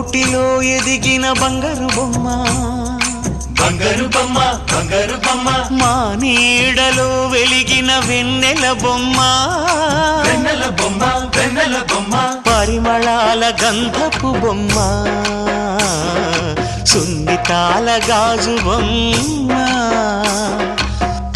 గూటిలో ఎదిగిన బంగారు బొమ్మ. బంగారు బొమ్మ బంగారు బొమ్మ. మా నీడలో వెలిగిన వెన్నెల బొమ్మ. వెన్నెల బొమ్మ వెన్నెల బొమ్మ. పరిమళాల గంధపు బొమ్మ. సున్నితాల గాజు బొమ్మ.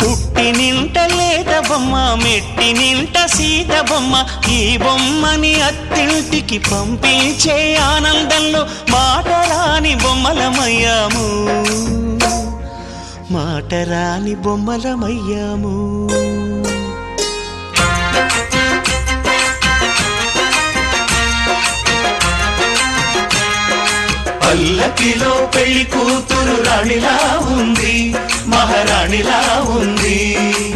పుట్టి నింట లేత బొమ్మ మెట్టి నింట సీత బొమ్మ ఈ బొమ్మని అత్తింటికి పంపించే ఆనందంలో మాటరాని బొమ్మలమయ్యాము. మాటరాని బొమ్మలమయ్యాము. పల్లకిలో పెళ్ళి కూతురు రాణిలా ఉంది మహారాణిలా ఉంది.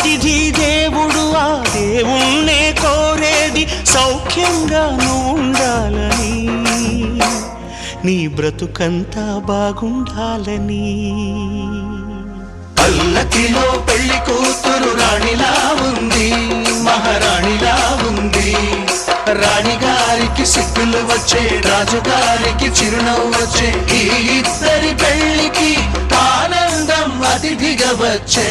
అతిథి దేవుడు ఆ దేవుణ్ణే కోరేది. సౌఖ్యంగా నువ్వు ఉండాలని నీ బ్రతుకంతా బాగుండాలని. పల్లకిలో పెళ్ళి కూతురు రాణిలా ఉంది మహారాణిలా ఉంది. రాణిగారికి సిగ్గులు వచ్చే రాజుగారికి చిరునవ్వు వచ్చే ఈ ఇద్దరి పెళ్ళికి ఆనందం అతిథిగా వచ్చే.